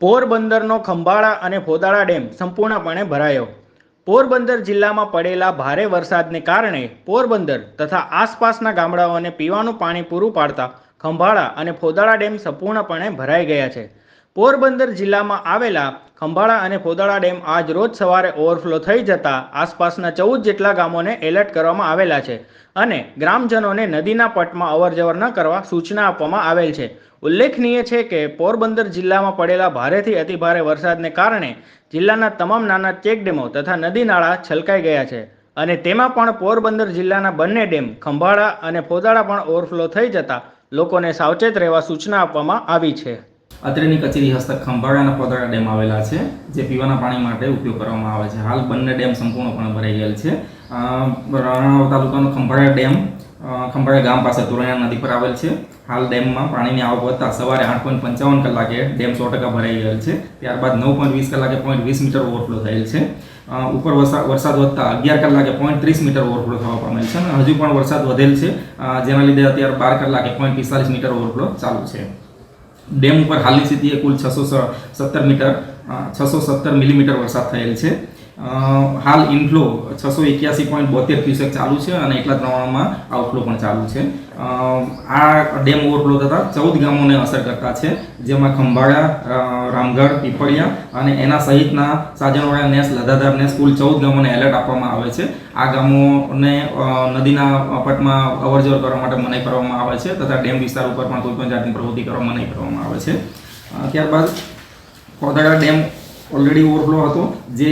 પોરબંદરનો ખંભાળા અને ફોદાળા ડેમ સંપૂર્ણપણે ભરાયો. પોરબંદર જિલ્લામાં પડેલા ભારે વરસાદને કારણે પોરબંદર તથા આસપાસના ગામડાઓને પીવાનું પાણી પૂરું પાડતા ખંભાળા અને ફોદાળા ડેમ સંપૂર્ણપણે ભરાઈ ગયા છે. પોરબંદર જિલ્લામાં આવેલા ખંભાળા અને ફોદાળા ડેમ આજ રોજ સવારે ઓવરફ્લો થઈ જતા આસપાસના ચૌદ જેટલા ગામોને એલર્ટ કરવામાં આવેલા છે અને ગ્રામજનોને નદીના પટમાં અવરજવર ન કરવા સૂચના આપવામાં આવેલ છે. ઉલ્લેખનીય છે કે પોરબંદર જિલ્લામાં પડેલા ભારેથી અતિભારે વરસાદને કારણે જિલ્લાના તમામ નાના ચેકડેમો તથા નદી નાળા છલકાઈ ગયા છે અને તેમાં પણ પોરબંદર જિલ્લાના બંને ડેમ ખંભાળા અને ફોદાળા પણ ઓવરફ્લો થઈ જતા લોકોને સાવચેત રહેવા સૂચના આપવામાં આવી છે. અત્રેની કચેરી હસ્તક ખંભાળા પોદરા ડેમ આવેલા છે, જે પીવાના પાણી માટે ઉપયોગ કરવામાં આવે છે. હાલ બંને ડેમ સંપૂર્ણપણે ભરાઈ ગયેલ છે. રાણાવ તાલુકાનો ખંભાળા ડેમ ખંભાળા ગામ પાસે તોરણિયા નદી પર આવેલ છે. હાલ ડેમમાં પાણીની આવક વધતા સવારે આઠ પોઈન્ટ પંચાવન કલાકે ડેમ સો ટકા ભરાઈ ગયેલ છે. ત્યારબાદ નવ પોઈન્ટ વીસ કલાકે પોઈન્ટ વીસ મીટર ઓવરફ્લો થયેલ છે. ઉપર વરસાદ વરસાદ વધતા અગિયાર કલાકે પોઈન્ટ ત્રીસ મીટર ઓવરફ્લો થવા પામેલ છે અને હજુ પણ વરસાદ વધેલ છે. જેના લીધે અત્યારે બાર કલાકે પોઈન્ટ પિસ્તાલીસ મીટર ઓવરફ્લો ચાલુ છે. ડેમ ઉપર હાલની સ્થિતિએ કુલ છસો સત્તર મીટર છસો સત્તર મિલીમીટર વરસાદ થયેલ છે. હાલ ઇન્ફ્લો છસો એક્યાસી પોઈન્ટ બોતેર ક્યુસેક ચાલુ છે અને એટલા પ્રમાણમાં આઉટફ્લો પણ ચાલુ છે. આ ડેમ ઓવરફ્લો થતાં ચૌદ ગામોને અસર કરતા છે, જેમાં ખંભાળા રામગઢ, પીપળિયા અને એના સહિતના સાજણવાળા નેસ, લધાધાર નેસ કુલ ચૌદ ગામોને એલર્ટ આપવામાં આવે છે. આ ગામોને નદીના પટમાં અવરજવર કરવા માટે મનાઈ કરવામાં આવે છે તથા ડેમ વિસ્તાર ઉપર પણ કોઈપણ જાતની પ્રવૃત્તિ કરવા મનાઈ કરવામાં આવે છે. ત્યારબાદ કોદાડા ડેમ ઓલરેડી ઓવરફ્લો હતો. જે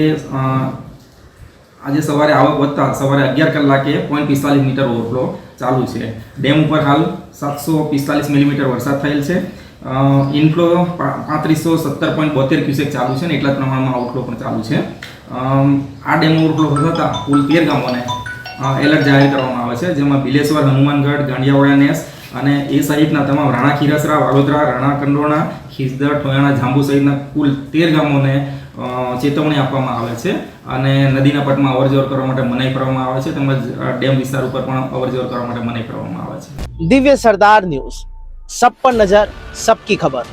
આજે સવારે આવક વધતા સવારે અગિયાર કલાકે પોઈન્ટ પિસ્તાલીસ મીટર ઓવરફ્લો ચાલુ છે. ડેમ ઉપર હાલ સાતસો પિસ્તાલીસ મિલીમીટર વરસાદ થયેલ છે. ઇન્ફ્લો પાંત્રીસો સત્તર પોઈન્ટ બોતેર ક્યુસેક ચાલુ છે ને એટલા પ્રમાણમાં આઉટફ્લો પણ ચાલુ છે. આ ડેમ ઓવરફ્લો થતાં કુલ તેર ગામોને એલર્ટ જાહેર કરવામાં આવે છે, જેમાં બિલેશ્વર, હનુમાનગઢ, ગાંડિયાવાડા, નેસ અને એ સહિતના તમામ રાણા ખીરસરા વાગોદરા રાણા કંડોણા ખીસદર ટોયાણા જાંબુ સહિતના કુલ તેર ગામોને ચેતવણી આપવામાં આવે છે અને નદીના પટમાં અવરજવર કરવા માટે મનાઈ કરવામાં આવે છે તેમજ ડેમ વિસ્તાર ઉપર પણ અવરજવર કરવા માટે મનાઈ કરવામાં આવે છે. દિવ્ય સરદાર ન્યૂઝ. સબ પર નજર, સબકી ખબર.